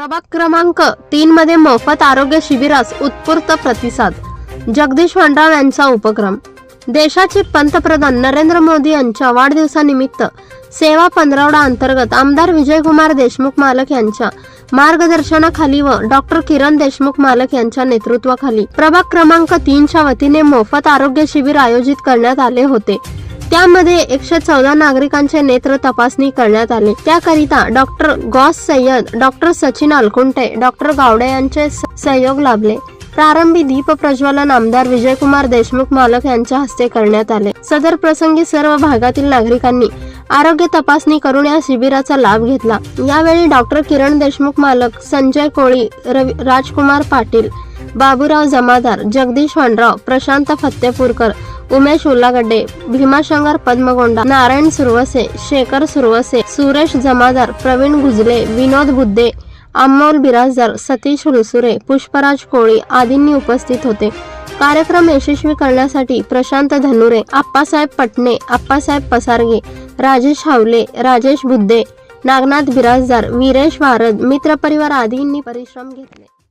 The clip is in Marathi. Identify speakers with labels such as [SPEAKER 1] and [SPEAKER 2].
[SPEAKER 1] प्रभाग क्रमांक तीन मध्ये मोफत आरोग्य शिबिरास उत्स्फूर्त प्रतिसाद. जगदीश वंडाळ यांचा उपक्रम. देशाचे पंतप्रधान नरेंद्र मोदी यांच्या वाढदिवसानिमित्त सेवा पंधरवडा अंतर्गत आमदार विजयकुमार देशमुख मालक यांच्या मार्गदर्शनाखाली व डॉक्टर किरण देशमुख मालक यांच्या नेतृत्वाखाली प्रभाग क्रमांक तीनच्या वतीने मोफत आरोग्य शिबिर आयोजित करण्यात आले होते. त्यामध्ये एकशे चौदा नागरिकांचे नेत्र तपासणी करण्यात आले. त्याकरिता doctor Gaus Sayyad doctor Sachin Alkunte doctor Gawade यांचे सहयोग लाभले. प्रारंभी दीप प्रज्वलन आमदार विजयकुमार देशमुख मालक यांच्या हस्ते करण्यात आले. सदर प्रसंगी सर्व भागातील नागरिकांनी आरोग्य तपासणी करून या शिबिराचा लाभ घेतला. यावेळी डॉक्टर किरण देशमुख मालक संजय कोळी रवी राजकुमार पाटील बाबूराव जमादार जगदीश वनराव प्रशांत फत्तेपूरकर उमेश उल्लागड्डे भीमाशंकर पद्मगोंडा नारायण सुरवसे शेखर सुरवसे सुरेश जमादार प्रवीण गुजले विनोद बुद्धे अमोल बिराजदार सतीश रुसुरे पुष्पराज कोळी आदींनी उपस्थित होते. कार्यक्रम यशस्वी करण्यासाठी प्रशांत धनुरे आप्पासाहेब पटणे आप्पासाहेब पसारगे राजेश हावले राजेश बुद्धे नागनाथ बिराजदार वीरेश वारद मित्रपरिवार आदींनी परिश्रम घेतले.